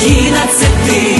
Україна це ти.